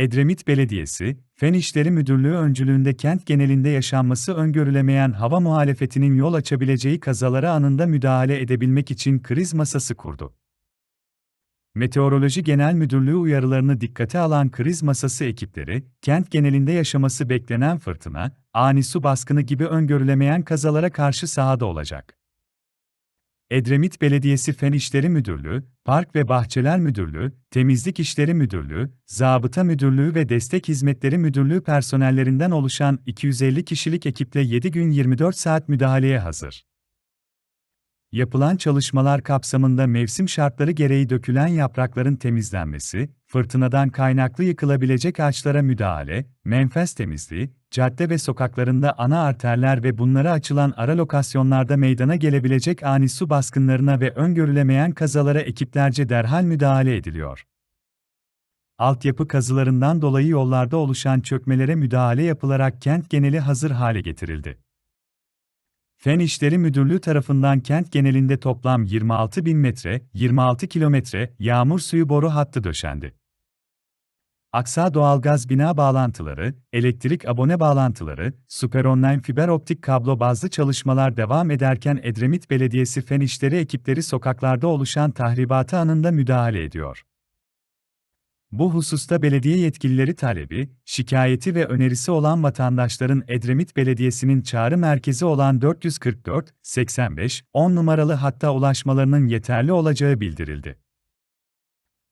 Edremit Belediyesi, Fen İşleri Müdürlüğü öncülüğünde kent genelinde yaşanması öngörülemeyen hava muhalefetinin yol açabileceği kazalara anında müdahale edebilmek için kriz masası kurdu. Meteoroloji Genel Müdürlüğü uyarılarını dikkate alan kriz masası ekipleri, kent genelinde yaşaması beklenen fırtına, ani su baskını gibi öngörülemeyen kazalara karşı sahada olacak. Edremit Belediyesi Fen İşleri Müdürlüğü, Park ve Bahçeler Müdürlüğü, Temizlik İşleri Müdürlüğü, Zabıta Müdürlüğü ve Destek Hizmetleri Müdürlüğü personellerinden oluşan 250 kişilik ekiple 7 gün 24 saat müdahaleye hazır. Yapılan çalışmalar kapsamında mevsim şartları gereği dökülen yaprakların temizlenmesi, fırtınadan kaynaklı yıkılabilecek ağaçlara müdahale, menfez temizliği, cadde ve sokaklarında ana arterler ve bunlara açılan ara lokasyonlarda meydana gelebilecek ani su baskınlarına ve öngörülemeyen kazalara ekiplerce derhal müdahale ediliyor. Altyapı kazılarından dolayı yollarda oluşan çökmelere müdahale yapılarak kent geneli hazır hale getirildi. Fen İşleri Müdürlüğü tarafından kent genelinde toplam 26 bin metre, 26 kilometre yağmur suyu boru hattı döşendi. Aksa doğalgaz bina bağlantıları, elektrik abone bağlantıları, süper online fiber optik kablo bazlı çalışmalar devam ederken Edremit Belediyesi Fen İşleri ekipleri sokaklarda oluşan tahribata anında müdahale ediyor. Bu hususta belediye yetkilileri talebi, şikayeti ve önerisi olan vatandaşların Edremit Belediyesi'nin çağrı merkezi olan 444 85 10 numaralı hatta ulaşmalarının yeterli olacağı bildirildi.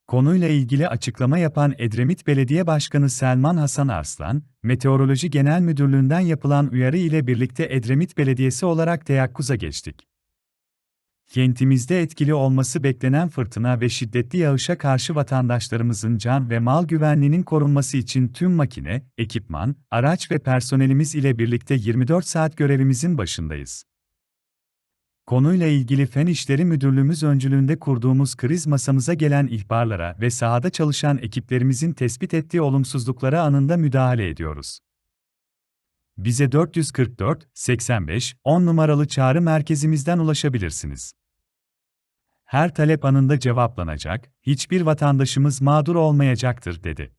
Konuyla ilgili açıklama yapan Edremit Belediye Başkanı Selman Hasan Arslan, Meteoroloji Genel Müdürlüğü'nden yapılan uyarı ile birlikte Edremit Belediyesi olarak teyakkuza geçtik. Kentimizde etkili olması beklenen fırtına ve şiddetli yağışa karşı vatandaşlarımızın can ve mal güvenliğinin korunması için tüm makine, ekipman, araç ve personelimiz ile birlikte 24 saat görevimizin başındayız. Konuyla ilgili Fen İşleri Müdürlüğümüz öncülüğünde kurduğumuz kriz masamıza gelen ihbarlara ve sahada çalışan ekiplerimizin tespit ettiği olumsuzluklara anında müdahale ediyoruz. Bize 444 85 10 numaralı çağrı merkezimizden ulaşabilirsiniz. Her talep anında cevaplanacak, hiçbir vatandaşımız mağdur olmayacaktır dedi.